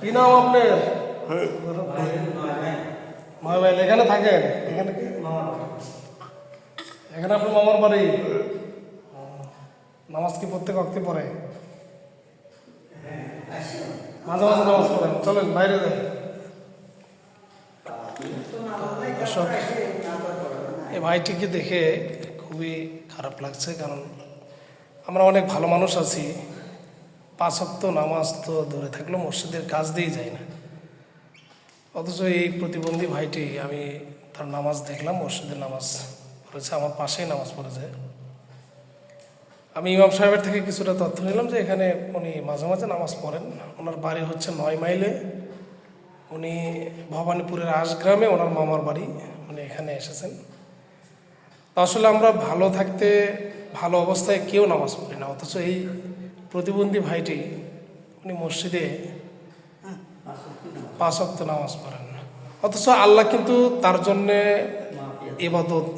কি নাম আপনার? মাইল এখানে থাকেন? এখানে? এখানে আপনার মামার বাড়ি? নামাজ কি প্রত্যেক অক্তি পড়ে? মাঝে মাঝে নামাজ পড়েন। চলেন বাইরে দর্শক, এই ভাইটিকে দেখে খুবই খারাপ লাগছে কারণ আমরা অনেক ভালো মানুষ আছি। পাঁচক্ত নামাজ তো দূরে থাকলেও মসজিদের কাজ দিয়েই যায় না। অথচ এই প্রতিবন্ধী ভাইটি, আমি তার নামাজ দেখলাম, মসজিদের নামাজ পড়েছে, আমার পাশেই নামাজ পড়েছে। আমি ইমাম সাহেবের থেকে কিছুটা তথ্য নিলাম যে এখানে উনি মাঝে মাঝে নামাজ পড়েন। ওনার বাড়ি হচ্ছে নয় মাইলে। উনি ভবানীপুরের আশগ্রামে ওনার মামার বাড়ি, উনি এখানে এসেছেন। আসলে আমরা ভালো থাকতে ভালো অবস্থায় কেউ নামাজ পড়ি না, অথচ এই প্রতিবন্ধী ভাইটি, উনি মসজিদে পাঁচ অক্ত নামাজ পড়েন। অথচ আল্লাহ কিন্তু তার জন্যে ইবাদত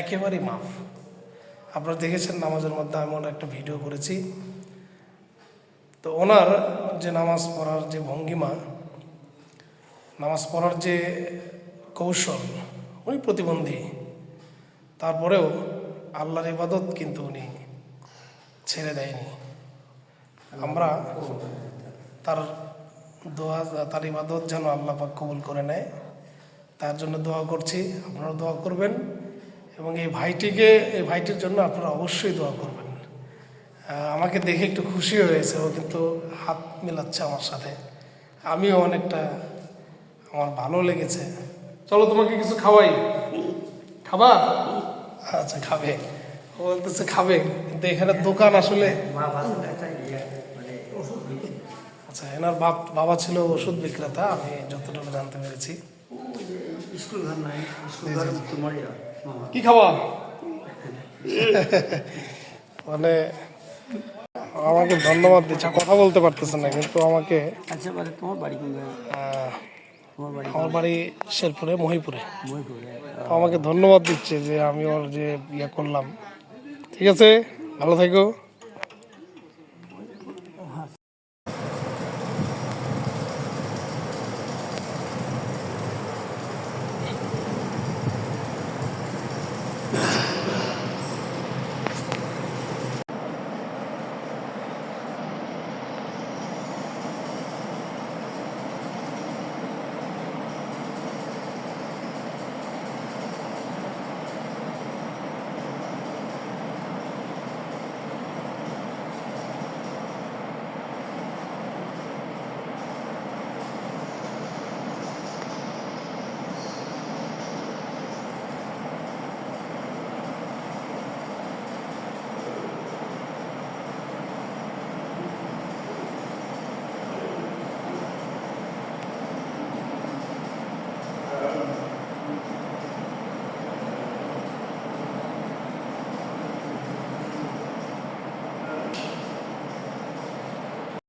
একেবারেই মাফ। আপনারা দেখেছেন নামাজের মধ্যে আমি একটা ভিডিও করেছি। তো ওনার যে নামাজ পড়ার যে ভঙ্গিমা, নামাজ পড়ার যে কৌশল, উনি প্রতিবন্ধী। তারপরেও আল্লাহর ইবাদত কিন্তু উনি ছেড়ে দেয়নি। আমরা তার দোয়া তার ইবাদত যেন আল্লাহ পাক কবুল করে নেয়। তার জন্য দোয়া করছি আপনারা দোয়া করবেন এবং এই ভাইটিকে এই ভাইটির জন্য আপনারা অবশ্যই দোয়া করবেন। আমাকে দেখে একটু খুশি হয়েছে ও কিন্তু হাত মেলাচ্ছে আমার সাথে। আমিও অনেকটা আমার ভালো লেগেছে। চলো তোমাকে কিছু খাওয়াই। খাবা? আচ্ছা খাবে। বলতেছে খাবে। কিন্তু এখানে দোকান আসলে আচ্ছা এনার বাপ বাবা ছিল ওষুধ বিক্রেতা আমি যতটুকু জানতে পেরেছি। কি খাওয়া মানে আমাকে ধন্যবাদ দিচ্ছে কথা বলতে পারতেছে না কিন্তু আমাকে আচ্ছা তোমার বাড়ি কোন আমার বাড়ি শেরপুরে মহিপুরে। আমাকে ধন্যবাদ দিচ্ছে যে আমি ওর যে ইয়ে করলাম ঠিক আছে? ভালো থেকো।